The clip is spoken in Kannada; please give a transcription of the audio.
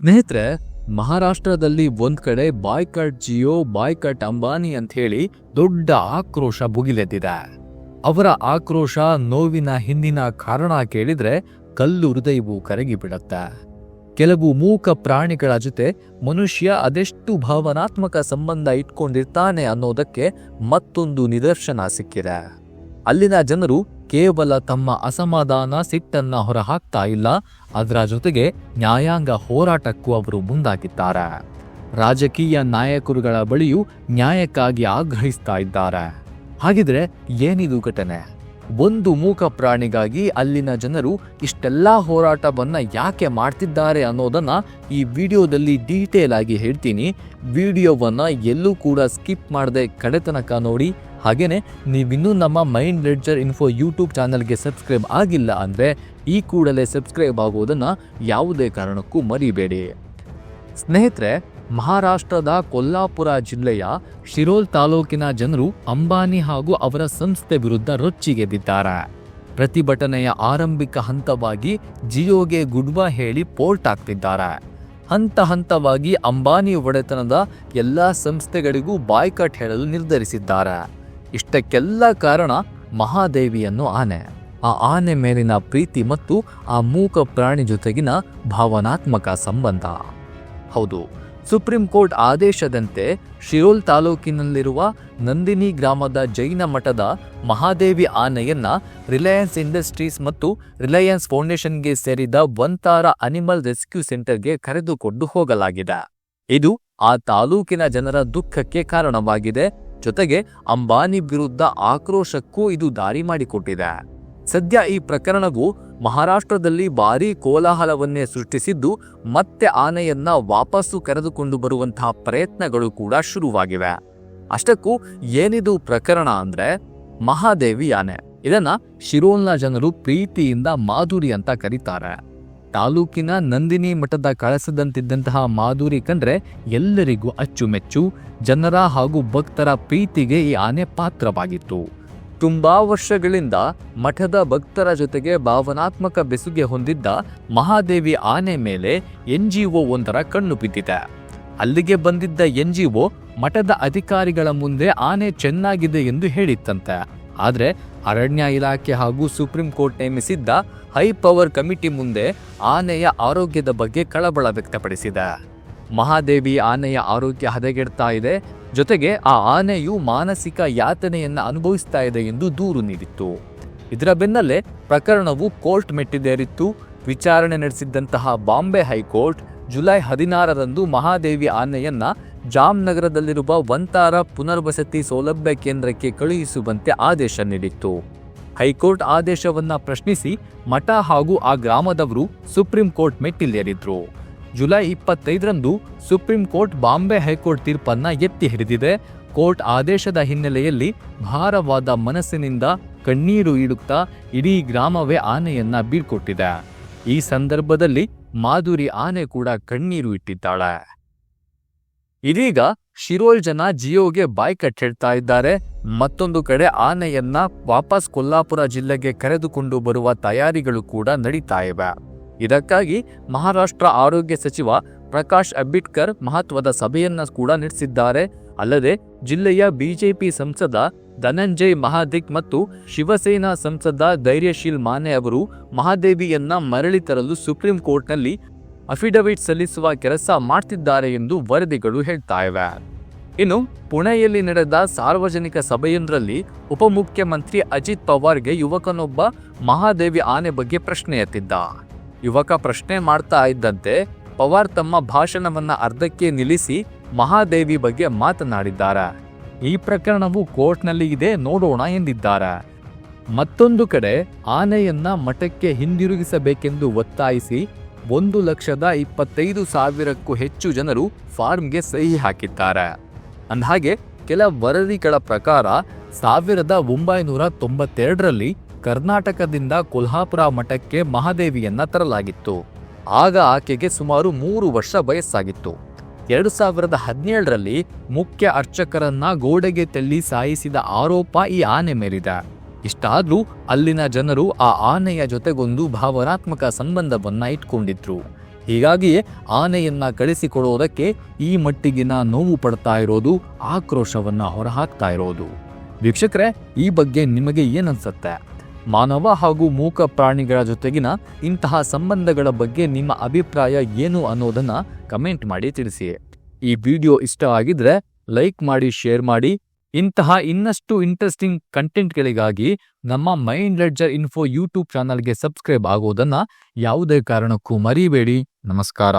ಸ್ನೇಹಿತರೆ, ಮಹಾರಾಷ್ಟ್ರದಲ್ಲಿ ಒಂದ್ ಕಡೆ ಬಾಯ್ಕಟ್ ಜಿಯೋ, ಬಾಯ್ಕಟ್ ಅಂಬಾನಿ ಅಂತ ಹೇಳಿ ದೊಡ್ಡ ಆಕ್ರೋಶ ಭುಗಿಲೆದ್ದಿದೆ. ಅವರ ಆಕ್ರೋಶ ನೋವಿನ ಹಿಂದಿನ ಕಾರಣ ಕೇಳಿದ್ರೆ ಕಲ್ಲು ಹೃದಯವು ಕರಗಿ ಬಿಡುತ್ತೆ. ಕೆಲವು ಮೂಕ ಪ್ರಾಣಿಗಳ ಜೊತೆ ಮನುಷ್ಯ ಅದೆಷ್ಟು ಭಾವನಾತ್ಮಕ ಸಂಬಂಧ ಇಟ್ಕೊಂಡಿರ್ತಾನೆ ಅನ್ನೋದಕ್ಕೆ ಮತ್ತೊಂದು ನಿದರ್ಶನ ಸಿಕ್ಕಿದೆ. ಅಲ್ಲಿನ ಜನರು ಕೇವಲ ತಮ್ಮ ಅಸಮಾಧಾನ ಸಿಟ್ಟನ್ನ ಹೊರಹಾಕ್ತಾ ಇಲ್ಲ, ಅದರ ಜೊತೆಗೆ ನ್ಯಾಯಾಂಗ ಹೋರಾಟಕ್ಕೂ ಅವರು ಮುಂದಾಗಿದ್ದಾರೆ. ರಾಜಕೀಯ ನಾಯಕರುಗಳ ಬಳಿಯೂ ನ್ಯಾಯಕ್ಕಾಗಿ ಆಗ್ರಹಿಸ್ತಾ ಇದ್ದಾರೆ. ಹಾಗಿದ್ರೆ ಏನಿದು ಘಟನೆ? ಒಂದು ಮೂಕ ಪ್ರಾಣಿಗಾಗಿ ಅಲ್ಲಿನ ಜನರು ಇಷ್ಟೆಲ್ಲ ಹೋರಾಟವನ್ನ ಯಾಕೆ ಮಾಡ್ತಿದ್ದಾರೆ ಅನ್ನೋದನ್ನ ಈ ವಿಡಿಯೋದಲ್ಲಿ ಡೀಟೇಲ್ ಆಗಿ ಹೇಳ್ತೀನಿ. ವಿಡಿಯೋವನ್ನ ಎಲ್ಲೂ ಕೂಡ ಸ್ಕಿಪ್ ಮಾಡದೆ ಕಡೆತನಕ ನೋಡಿ ಹಾಗೇನೆ ನೀವಿನ್ನೂ ನಮ್ಮ ಮೈಂಡ್ ಲೆಡ್ಜರ್ ಇನ್ಫೋ ಯೂಟ್ಯೂಬ್ ಚಾನಲ್ಗೆ ಸಬ್ಸ್ಕ್ರೈಬ್ ಆಗಿಲ್ಲ ಅಂದರೆ ಈ ಕೂಡಲೇ ಸಬ್ಸ್ಕ್ರೈಬ್ ಆಗೋದನ್ನು ಯಾವುದೇ ಕಾರಣಕ್ಕೂ ಮರಿಬೇಡಿ. ಸ್ನೇಹಿತರೆ, ಮಹಾರಾಷ್ಟ್ರದ ಕೊಲ್ಲಾಪುರ ಜಿಲ್ಲೆಯ ಶಿರೋಲ್ ತಾಲೂಕಿನ ಜನರು ಅಂಬಾನಿ ಹಾಗೂ ಅವರ ಸಂಸ್ಥೆ ವಿರುದ್ಧ ರೊಚ್ಚಿಗೆದ್ದಿದ್ದಾರೆ. ಪ್ರತಿಭಟನೆಯ ಆರಂಭಿಕ ಹಂತವಾಗಿ ಜಿಯೋಗೆ ಗುಡ್ವಾ ಹೇಳಿ ಪೋರ್ಟ್ ಆಗ್ತಿದ್ದಾರೆ ಹಂತ ಹಂತವಾಗಿ ಅಂಬಾನಿ ಒಡೆತನದ ಎಲ್ಲ ಸಂಸ್ಥೆಗಳಿಗೂ ಬಾಯ್ಕಟ್ ಹೇಳಲು ನಿರ್ಧರಿಸಿದ್ದಾರೆ. ಇಷ್ಟಕ್ಕೆಲ್ಲ ಕಾರಣ ಮಹಾದೇವಿಯನ್ನು ಆನೆ. ಆ ಆನೆ ಮೇಲಿನ ಪ್ರೀತಿ ಮತ್ತು ಆ ಮೂಕ ಪ್ರಾಣಿ ಜೊತೆಗಿನ ಭಾವನಾತ್ಮಕ ಸಂಬಂಧ. ಹೌದು, ಸುಪ್ರೀಂ ಕೋರ್ಟ್ ಆದೇಶದಂತೆ ಶಿರೋಲ್ ತಾಲೂಕಿನಲ್ಲಿರುವ ನಂದಿನಿ ಗ್ರಾಮದ ಜೈನ ಮಠದ ಮಹಾದೇವಿ ಆನೆಯನ್ನ ರಿಲಯನ್ಸ್ ಇಂಡಸ್ಟ್ರೀಸ್ ಮತ್ತು ರಿಲಯನ್ಸ್ ಫೌಂಡೇಶನ್ಗೆ ಸೇರಿದ ವಂತಾರ ಅನಿಮಲ್ ರೆಸ್ಕ್ಯೂ ಸೆಂಟರ್ಗೆ ಕರೆದುಕೊಂಡು ಹೋಗಲಾಗಿದೆ. ಇದು ಆ ತಾಲೂಕಿನ ಜನರ ದುಃಖಕ್ಕೆ ಕಾರಣವಾಗಿದೆ ಜೊತೆಗೆ ಅಂಬಾನಿ ವಿರುದ್ಧ ಆಕ್ರೋಶಕ್ಕೂ ಇದು ದಾರಿ ಮಾಡಿಕೊಟ್ಟಿದೆ. ಸದ್ಯ ಈ ಪ್ರಕರಣವು ಮಹಾರಾಷ್ಟ್ರದಲ್ಲಿ ಭಾರೀ ಕೋಲಾಹಲವನ್ನೇ ಸೃಷ್ಟಿಸಿದ್ದು, ಮತ್ತೆ ಆನೆಯನ್ನ ವಾಪಸ್ಸು ಕರೆದುಕೊಂಡು ಬರುವಂತಹ ಪ್ರಯತ್ನಗಳು ಕೂಡ ಶುರುವಾಗಿವೆ. ಅಷ್ಟಕ್ಕೂ ಏನಿದು ಪ್ರಕರಣ ಅಂದ್ರೆ ಮಹಾದೇವಿ ಆನೆ. ಇದನ್ನ ಶಿರೋಲ್ನ ಜನರು ಪ್ರೀತಿಯಿಂದ ಮಾಧುರಿ ಅಂತ ಕರೀತಾರೆ. ತಾಲೂಕಿನ ನಂದಿನಿ ಮಠದ ಕಳಸದಂತಿದ್ದಂತಹ ಮಾಧುರಿ ಕಂಡ್ರೆ ಎಲ್ಲರಿಗೂ ಅಚ್ಚುಮೆಚ್ಚು, ಜನರ ಹಾಗೂ ಭಕ್ತರ ಪ್ರೀತಿಗೆ ಈ ಆನೆ ಪಾತ್ರವಾಗಿತ್ತು. ತುಂಬಾ ವರ್ಷಗಳಿಂದ ಮಠದ ಭಕ್ತರ ಜೊತೆಗೆ ಭಾವನಾತ್ಮಕ ಬೆಸುಗೆ ಹೊಂದಿದ್ದ ಮಹಾದೇವಿ ಆನೆ ಮೇಲೆ ಎನ್ ಜಿ ಒ ಒಂದರ ಕಣ್ಣು ಬಿದ್ದಿದೆ. ಅಲ್ಲಿಗೆ ಬಂದಿದ್ದ ಎನ್ಜಿಒ ಮಠದ ಅಧಿಕಾರಿಗಳ ಮುಂದೆ ಆನೆ ಚೆನ್ನಾಗಿದೆ ಎಂದು ಹೇಳಿತ್ತಂತೆ. ಆದ್ರೆ ಅರಣ್ಯ ಇಲಾಖೆ ಹಾಗೂ ಸುಪ್ರೀಂ ಕೋರ್ಟ್ ನೇಮಿಸಿದ್ದ ಹೈ ಪವರ್ ಕಮಿಟಿ ಮುಂದೆ ಆನೆಯ ಆರೋಗ್ಯದ ಬಗ್ಗೆ ಕಳವಳ ವ್ಯಕ್ತಪಡಿಸಿದೆ. ಮಹಾದೇವಿ ಆನೆಯ ಆರೋಗ್ಯ ಹದಗೆಡ್ತಾ ಇದೆ. ಜೊತೆಗೆ ಆ ಆನೆಯು ಮಾನಸಿಕ ಯಾತನೆಯನ್ನು ಅನುಭವಿಸ್ತಾ ಇದೆ ಎಂದು ದೂರು ನೀಡಿತ್ತು. ಇದರ ಬೆನ್ನಲ್ಲೇ ಪ್ರಕರಣವು ಕೋರ್ಟ್ ಮೆಟ್ಟಿದೇರಿತ್ತು ವಿಚಾರಣೆ ನಡೆಸಿದ್ದಂತಹ ಬಾಂಬೆ ಹೈಕೋರ್ಟ್ ಜುಲೈ ಹದಿನಾರರಂದು ಮಹಾದೇವಿ ಆನೆಯನ್ನ ಜಾಮ್ನಗರದಲ್ಲಿರುವ ವಂತಾರ ಪುನರ್ವಸತಿ ಸೌಲಭ್ಯ ಕೇಂದ್ರಕ್ಕೆ ಕಳುಹಿಸುವಂತೆ ಆದೇಶ ನೀಡಿತ್ತು. ಹೈಕೋರ್ಟ್ ಆದೇಶವನ್ನ ಪ್ರಶ್ನಿಸಿ ಮಠ ಹಾಗೂ ಆ ಗ್ರಾಮದವರು ಸುಪ್ರೀಂ ಕೋರ್ಟ್ ಮೆಟ್ಟಿಲೇರಿದ್ರು. ಜುಲೈ ಇಪ್ಪತ್ತೈದರಂದು supreme court Bombay high court ತೀರ್ಪನ್ನ ಎತ್ತಿ ಹಿಡಿದಿದೆ. ಕೋರ್ಟ್ ಆದೇಶದ ಹಿನ್ನೆಲೆಯಲ್ಲಿ ಭಾರವಾದ ಮನಸ್ಸಿನಿಂದ ಕಣ್ಣೀರು ಇಡುತ್ತಾ ಇಡೀ ಗ್ರಾಮವೇ ಆನೆಯನ್ನ ಬೀಳ್ಕೊಟ್ಟಿದೆ. ಈ ಸಂದರ್ಭದಲ್ಲಿ ಮಾಧುರಿ ಆನೆ ಕೂಡ ಕಣ್ಣೀರು ಇಟ್ಟಿದ್ದಾಳೆ. ಇದೀಗ ಶಿರೋಲ್ ಜನ ಜಿಯೋಗೆ ಬಾಯ್ ಕಟ್ ಹೇಳ್ತಾ ಇದ್ದಾರೆ. ಮತ್ತೊಂದು ಕಡೆ ಆನೆಯನ್ನ ವಾಪಸ್ ಕೊಲ್ಲಾಪುರ ಜಿಲ್ಲೆಗೆ ಕರೆದುಕೊಂಡು ಬರುವ ತಯಾರಿಗಳು ಕೂಡ ನಡೀತಾ ಇವೆ. ಇದಕ್ಕಾಗಿ ಮಹಾರಾಷ್ಟ್ರ ಆರೋಗ್ಯ ಸಚಿವ ಪ್ರಕಾಶ್ ಅಂಬೇಡ್ಕರ್ ಮಹತ್ವದ ಸಭೆಯನ್ನ ಕೂಡ ನಡೆಸಿದ್ದಾರೆ. ಅಲ್ಲದೆ ಜಿಲ್ಲೆಯ ಬಿಜೆಪಿ ಸಂಸದ ಧನಂಜಯ್ ಮಹಾದಿಕ್ ಮತ್ತು ಶಿವಸೇನಾ ಸಂಸದ ಧೈರ್ಯಶೀಲ್ ಮಾನೆ ಅವರು ಮಹಾದೇವಿಯನ್ನ ಮರಳಿ ತರಲು ಸುಪ್ರೀಂ ಕೋರ್ಟ್ನಲ್ಲಿ ಅಫಿಡವಿಟ್ ಸಲ್ಲಿಸುವ ಕೆಲಸ ಮಾಡ್ತಿದ್ದಾರೆ ಎಂದು ವರದಿಗಳು ಹೇಳ್ತಾ ಇವೆ. ಇನ್ನು, ಪುಣೆಯಲ್ಲಿ ನಡೆದ ಸಾರ್ವಜನಿಕ ಸಭೆಯೊಂದರಲ್ಲಿ ಉಪಮುಖ್ಯಮಂತ್ರಿ ಅಜಿತ್ ಪವಾರ್ಗೆ ಯುವಕನೊಬ್ಬ ಮಹಾದೇವಿ ಆನೆ ಬಗ್ಗೆ ಪ್ರಶ್ನೆ ಎತ್ತಿದ್ದ. ಯುವಕ ಪ್ರಶ್ನೆ ಮಾಡ್ತಾ ಇದ್ದಂತೆ ಪವಾರ್ ತಮ್ಮ ಭಾಷಣವನ್ನ ಅರ್ಧಕ್ಕೆ ನಿಲ್ಲಿಸಿ ಮಹಾದೇವಿ ಬಗ್ಗೆ ಮಾತನಾಡಿದ್ದಾರೆ. ಈ ಪ್ರಕರಣವು ಕೋರ್ಟ್ನಲ್ಲಿ ಇದೆ, ನೋಡೋಣ ಎಂದಿದ್ದಾರೆ. ಮತ್ತೊಂದು ಕಡೆ, ಆನೆಯನ್ನ ಮಠಕ್ಕೆ ಹಿಂದಿರುಗಿಸಬೇಕೆಂದು ಒತ್ತಾಯಿಸಿ ಒಂದು ಲಕ್ಷದ ಇಪ್ಪತ್ತೈದು ಸಾವಿರಕ್ಕೂ ಹೆಚ್ಚು ಜನರು ಫಾರ್ಮ್ಗೆ ಸಹಿ ಹಾಕಿದ್ದಾರೆ. ಅಂದಹಾಗೆ, ಕೆಲ ವರದಿಗಳ ಪ್ರಕಾರ ಸಾವಿರದ ಒಂಬೈನೂರ ತೊಂಬತ್ತೆರಡರಲ್ಲಿ ಕರ್ನಾಟಕದಿಂದ ಕೊಲ್ಹಾಪುರ ಮಠಕ್ಕೆ ಮಹಾದೇವಿಯನ್ನ ತರಲಾಗಿತ್ತು. ಆಗ ಆಕೆಗೆ ಸುಮಾರು ಮೂರು ವರ್ಷ ವಯಸ್ಸಾಗಿತ್ತು. ಎರಡು ಸಾವಿರದ ಹದಿನೇಳರಲ್ಲಿ ಮುಖ್ಯ ಅರ್ಚಕರನ್ನ ಗೋಡೆಗೆ ತಳ್ಳಿ ಸಾಯಿಸಿದ ಆರೋಪ ಈ ಆನೆ ಮೇಲಿದೆ. ಇಷ್ಟಾದ್ರೂ ಅಲ್ಲಿನ ಜನರು ಆ ಆನೆಯ ಜೊತೆಗೊಂದು ಭಾವನಾತ್ಮಕ ಸಂಬಂಧವನ್ನ ಇಟ್ಕೊಂಡಿದ್ರು. ಹೀಗಾಗಿಯೇ ಆನೆಯನ್ನ ಕಳಿಸಿಕೊಡೋದಕ್ಕೆ ಈ ಮಟ್ಟಿಗಿನ ನೋವು ಪಡ್ತಾ ಇರೋದು, ಆಕ್ರೋಶವನ್ನ ಹೊರಹಾಕ್ತಾ ಇರೋದು. ವೀಕ್ಷಕರೇ, ಈ ಬಗ್ಗೆ ನಿಮಗೆ ಏನನ್ಸುತ್ತೆ? ಮಾನವ ಹಾಗೂ ಮೂಕ ಪ್ರಾಣಿಗಳ ಜೊತೆಗಿನ ಇಂತಹ ಸಂಬಂಧಗಳ ಬಗ್ಗೆ ನಿಮ್ಮ ಅಭಿಪ್ರಾಯ ಏನು ಅನ್ನೋದನ್ನ ಕಮೆಂಟ್ ಮಾಡಿ ತಿಳಿಸಿ. ಈ ವಿಡಿಯೋ ಇಷ್ಟ ಆಗಿದ್ರೆ ಲೈಕ್ ಮಾಡಿ, ಶೇರ್ ಮಾಡಿ ಇಂತಹ ಇನ್ನಷ್ಟು ಇಂಟ್ರೆಸ್ಟಿಂಗ್ ಕಂಟೆಂಟ್ಗಳಿಗಾಗಿ ನಮ್ಮ ಮೈಂಡ್ ಲೆಡ್ಜರ್ ಇನ್ಫೋ ಯೂಟ್ಯೂಬ್ ಚಾನಲ್ಗೆ ಸಬ್ಸ್ಕ್ರೈಬ್ ಆಗೋದನ್ನ ಯಾವುದೇ ಕಾರಣಕ್ಕೂ ಮರಿಬೇಡಿ. ನಮಸ್ಕಾರ.